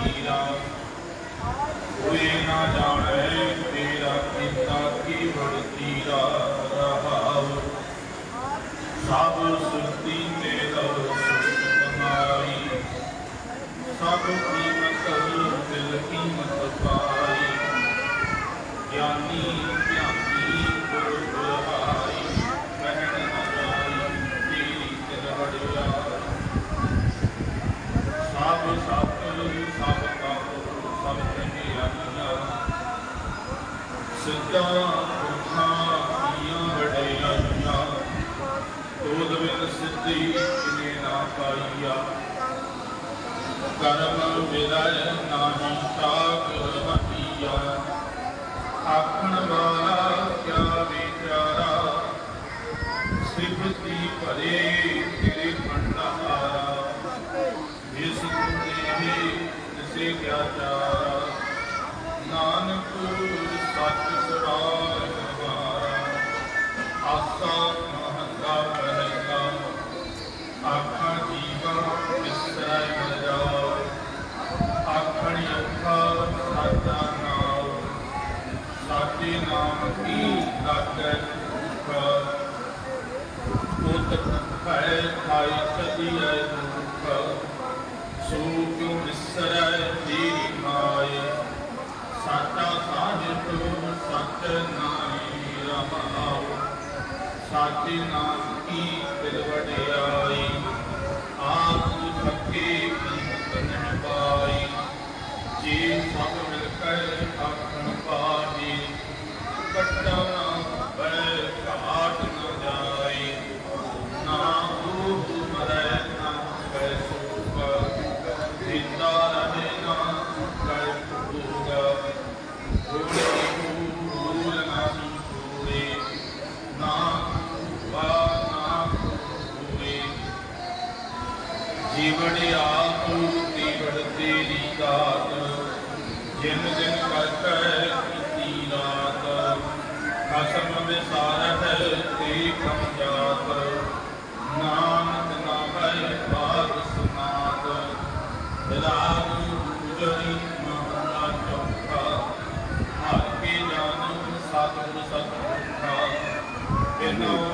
ਹੀਰਾ ਹੋਏ ਨਾ ਜਾਣੈ ਤੇਰਾ ਕੀਤਾ ਕੀ ਵਰਤੀਰਾ ਰਹਾਉ। ਸਭ ਸੁਰਤੀ ਤੇ ਰਵ ਸੁਖਨਾਈ ਸਭ ਕੀਮਤ ਦਿਲ ਕੀਮਤ ਪਾਈ। ਗਿਆਨੀ ਸਿੱਧਾ ਪੁਰਖਾਂ ਦੀਆਂ ਵਡਿਆਈਆਂ ਤੋਦ ਬਿਨ ਸਿੱਧੀ ਕਿਨੇ ਨਾ ਪਾਈਆ। ਕਰਮ ਵਿਦਇ ਨਾਹੀ ਤਾਕ ਹਟੀਆ। ਆਖਣ ਵਾਲਾ ਕਿਆ ਵਿਚਾਰਾ? ਸਿਫਤੀ ਭਰੇ ਤੇਰੇ ਭੰਡਾਰਾ ਜਿਸ ਤੁਨੇ ਤਿਸੇ ਕਿਆ ਚਾਰਾ? ਨਾਨਕ ਸਾਚਾ ਨਾਮ ਸਾਚੇ ਨਾਮ ਕੀ ਲਾਗੈ ਦੁਖ ਉਤਕ ਭੈ ਖਾਈ ਚਦੀਐ ਦੁਖ ਸੋ ਕਿਉ ਵਿਸਰੈ ਤੇਰੀ ਮਾਏ ਸਾਚਾ ਸਾਹਿਬ ਸਚ ਨਾਈ ਰਹਾਉ ਸਾਚੇ ਨਾਮ ਕੀ ਦਿਲ ਵਡਿਆਈ, ਆਪ ਸਕੇ ਜੀਵਨ ਆਪ ਤੀਵੜ ਤੇਰੀ ਦਾਤ ਜਿਨ ਜਿਨ ਕਰਤੈ ਕੀਤੀ ਰਾਤ ਖਸਮ ਵਿਸਾਰਤ ਤੇ ਕਮ ਜਾਤ ਨਾਨਕ ਨਾਮੈ ਬਾਦ ਸੁਨਾਤ। ਰਾਗ ਗੁਜਰੀ ਮਹਲਾ ਚੌਥਾ। ਹਰ ਕੇ ਜਾਨ ਸਤਿਗੁਰ ਸਤਿਗੁਰ ਕਿਨੋ ਕਰੋੜ